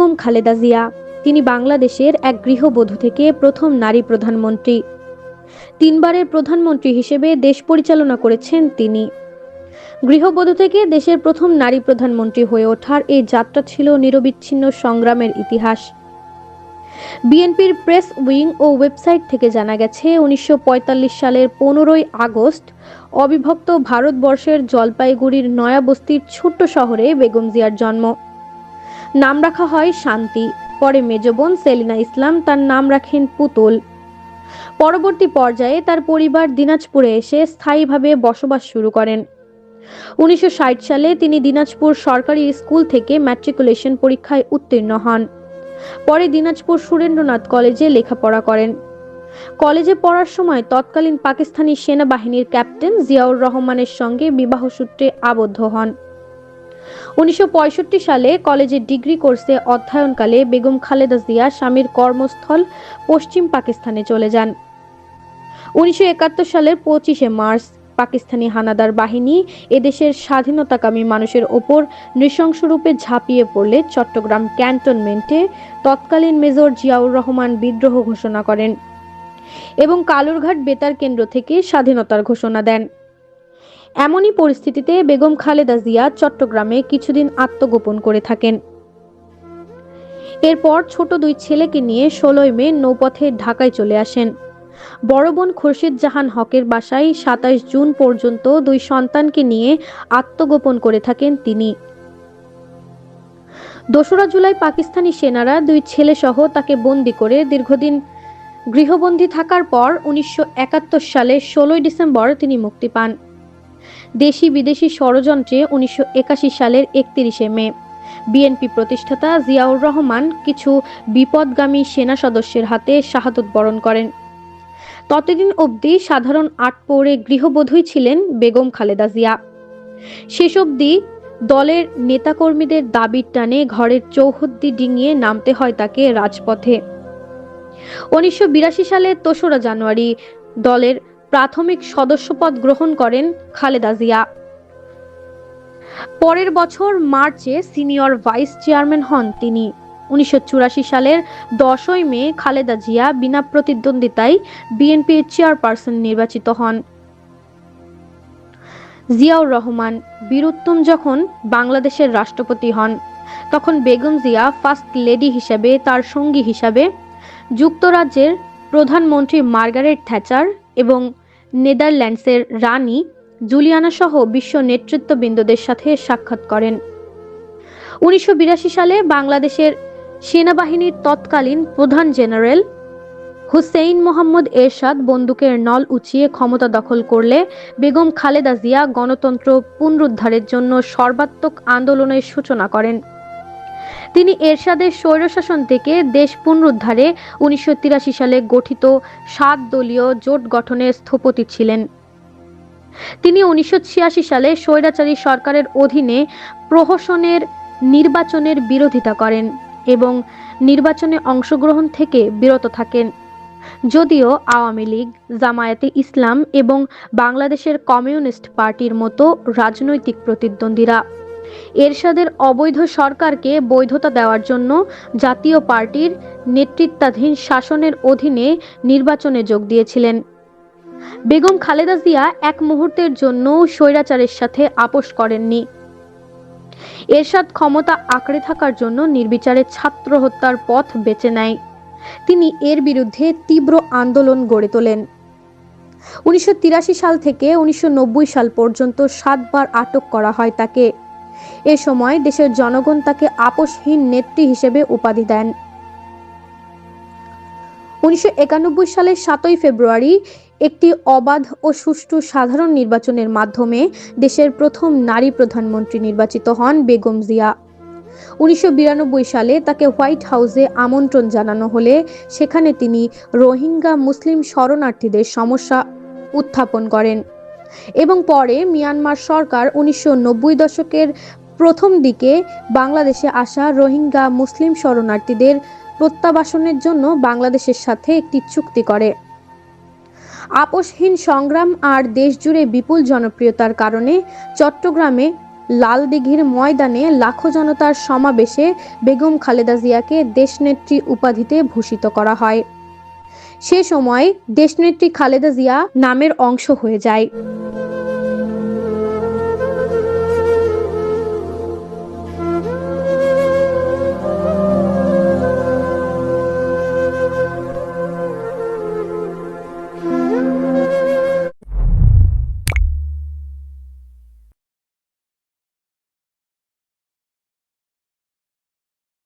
বেগম খালেদা জিয়া, তিনি বাংলাদেশের এক গৃহবধূ থেকে প্রথম নারী প্রধানমন্ত্রী। তিনবারের প্রধানমন্ত্রী হিসেবে দেশ পরিচালনা করেছেন তিনি। গৃহবধূ থেকে দেশের প্রথম নারী প্রধানমন্ত্রী হয়ে ওঠার এই যাত্রা ছিল নিরবিচ্ছিন্ন সংগ্রামের ইতিহাস। বিএনপির প্রেস উইং ও ওয়েবসাইট থেকে জানা গেছে, উনিশশো পঁয়তাল্লিশ সালের পনেরোই আগস্ট অবিভক্ত ভারতবর্ষের জলপাইগুড়ির নয়াবস্তির ছোট্ট শহরে বেগম জিয়ার জন্ম। নাম রাখা হয় শান্তি। পরে মেজবোন সেলিনা ইসলাম তার নাম রাখেন পুতুল। পরবর্তী পর্যায়ে তার পরিবার দিনাজপুরে এসে স্থায়ীভাবে বসবাস শুরু করেন। উনিশশো ষাট সালে তিনি দিনাজপুর সরকারি স্কুল থেকে ম্যাট্রিকুলেশন পরীক্ষায় উত্তীর্ণ হন। পরে দিনাজপুর সুরেন্দ্রনাথ কলেজে লেখাপড়া করেন। কলেজে পড়ার সময় তৎকালীন পাকিস্তানি সেনাবাহিনীর ক্যাপ্টেন জিয়াউর রহমানের সঙ্গে বিবাহসূত্রে আবদ্ধ হন। উনিশশো পঁয়ষট্টি সালে কলেজের ডিগ্রি কোর্সে অধ্যয়নকালে বেগম খালেদা জিয়া স্বামীর কর্মস্থল পশ্চিম পাকিস্তানে চলে যান। উনিশশো একাত্তর সালের পঁচিশে মার্চ পাকিস্তানি হানাদার বাহিনী এদেশের স্বাধীনতাকামী মানুষের ওপর নৃশংসরূপে ঝাঁপিয়ে পড়লে চট্টগ্রাম ক্যান্টনমেন্টে তৎকালীন মেজর জিয়াউর রহমান বিদ্রোহ ঘোষণা করেন এবং কালুরঘাট বেতার কেন্দ্র থেকে স্বাধীনতার ঘোষণা দেন। এমনই পরিস্থিতিতে বেগম খালেদা জিয়া চট্টগ্রামে কিছুদিন আত্মগোপন করে থাকেন। এরপর ছোট দুই ছেলেকে নিয়ে ষোলোই মে নৌপথে ঢাকায় চলে আসেন। বড় বোন খুরশিদ জাহান হকের বাসায় সাতাশ জুন পর্যন্ত দুই সন্তানকে নিয়ে আত্মগোপন করে থাকেন তিনি। দোসরা জুলাই পাকিস্তানি সেনারা দুই ছেলে সহ তাকে বন্দি করে দীর্ঘদিন গৃহবন্দী থাকার পর উনিশশো একাত্তর সালে ষোলোই ডিসেম্বর তিনি মুক্তি পান। দেশি বিদেশি ষড়যন্ত্রে উনিশশো একাশি সালের একত্রিশে মে। বিএনপি প্রতিষ্ঠাতা জিয়াউর রহমান কিছু বিপদগামী সেনা সদস্যের হাতে শাহাদত বরণ করেন। ততদিন অবধি সাধারণ আট পৌরে গৃহবধূই ছিলেন বেগম খালেদা জিয়া। শেষ অবধি দলের নেতাকর্মীদের দাবির টানে ঘরের চৌহদ্দি ডিঙিয়ে নামতে হয় তাকে রাজপথে। উনিশশো সালের দোসরা জানুয়ারি দলের প্রাথমিক সদস্যপদ গ্রহণ করেন খালেদা জিয়া। পরের বছর মার্চে সিনিয়র ভাইস চেয়ারম্যান হন তিনি। উনিশশো চুরাশি সালের দশই মে খালেদা জিয়া বিনা প্রতিদ্বন্দ্বিতায় বিএনপির চেয়ারপারসন নির্বাচিত হন। জিয়াউর রহমান, বীরুত্তম যখন বাংলাদেশের রাষ্ট্রপতি হন, তখন বেগম জিয়া ফার্স্ট লেডি হিসেবে তার সঙ্গী হিসাবে যুক্তরাজ্যের প্রধানমন্ত্রী মার্গারেট থ্যাচার এবং নেদারল্যান্ডসের রানী জুলিয়ানা সহ বিশ্ব নেতৃত্ববৃন্দদের সাথে সাক্ষাৎ করেন। উনিশশো বিরাশি সালে বাংলাদেশের সেনাবাহিনীর তৎকালীন প্রধান জেনারেল হুসেইন মোহাম্মদ এরশাদ বন্দুকের নল উঁচিয়ে ক্ষমতা দখল করলে বেগম খালেদা জিয়া গণতন্ত্র পুনরুদ্ধারের জন্য সর্বাত্মক আন্দোলনের সূচনা করেন। তিনি এরশাদের স্বৈরশাসন থেকে দেশ পুনরুদ্ধারে উনিশশো তিরাশি সালে গঠিত সাত দলীয় জোট গঠনের স্থপতি ছিলেন। তিনি উনিশশো সালে স্বৈরাচারী সরকারের অধীনে প্রহসনের নির্বাচনের বিরোধিতা করেন এবং নির্বাচনে অংশগ্রহণ থেকে বিরত থাকেন। যদিও আওয়ামী লীগ, জামায়াতে ইসলাম এবং বাংলাদেশের কমিউনিস্ট পার্টির মতো রাজনৈতিক প্রতিদ্বন্দ্বীরা এরশাদের অবৈধ সরকারকে বৈধতা দেওয়ার জন্য জাতীয় পার্টির নেতৃত্বাধীন শাসনের অধীনে নির্বাচনে যোগ দিয়েছিলেন। বেগম খালেদা জিয়া এক মুহূর্তের জন্য স্বৈরাচারের সাথে আপোষ করেননি। এরশাদ ক্ষমতা আঁকড়ে থাকার জন্য নির্বিচারে ছাত্র হত্যার পথ বেছে নেয়। তিনি এর বিরুদ্ধে তীব্র আন্দোলন গড়ে তোলেন। উনিশশো তিরাশি সাল থেকে উনিশশো নব্বই সাল পর্যন্ত সাতবার আটক করা হয় তাকে। এ সময় দেশের জনগণ তাকে আপোষহীন নেত্রী হিসেবে উপাধি দেন। উনিশশো সালের সাতই ফেব্রুয়ারি একটি অবাধ ও সুষ্ঠু সাধারণ নির্বাচনের মাধ্যমে দেশের প্রথম নারী প্রধানমন্ত্রী নির্বাচিত হন বেগম জিয়া। উনিশশো বিরানব্বই সালে তাকে হোয়াইট হাউসে আমন্ত্রণ জানানো হলে সেখানে তিনি রোহিঙ্গা মুসলিম শরণার্থীদের সমস্যা উত্থাপন করেন। এবং পরে মিয়ানমার সরকার উনিশশো নব্বই দশকের প্রথম দিকে বাংলাদেশে আসা রোহিঙ্গা মুসলিম শরণার্থীদের প্রত্যাবাসনের জন্য বাংলাদেশের সাথে একটি চুক্তি করে। আপোষহীন সংগ্রাম আর দেশজুড়ে বিপুল জনপ্রিয়তার কারণে চট্টগ্রামে লাল দিঘির ময়দানে লাখো জনতার সমাবেশে বেগম খালেদা জিয়াকে দেশনেত্রী উপাধিতে ভূষিত করা হয়। সে সময় দেশনেত্রী খালেদা জিয়া নামের অংশ হয়ে যায়।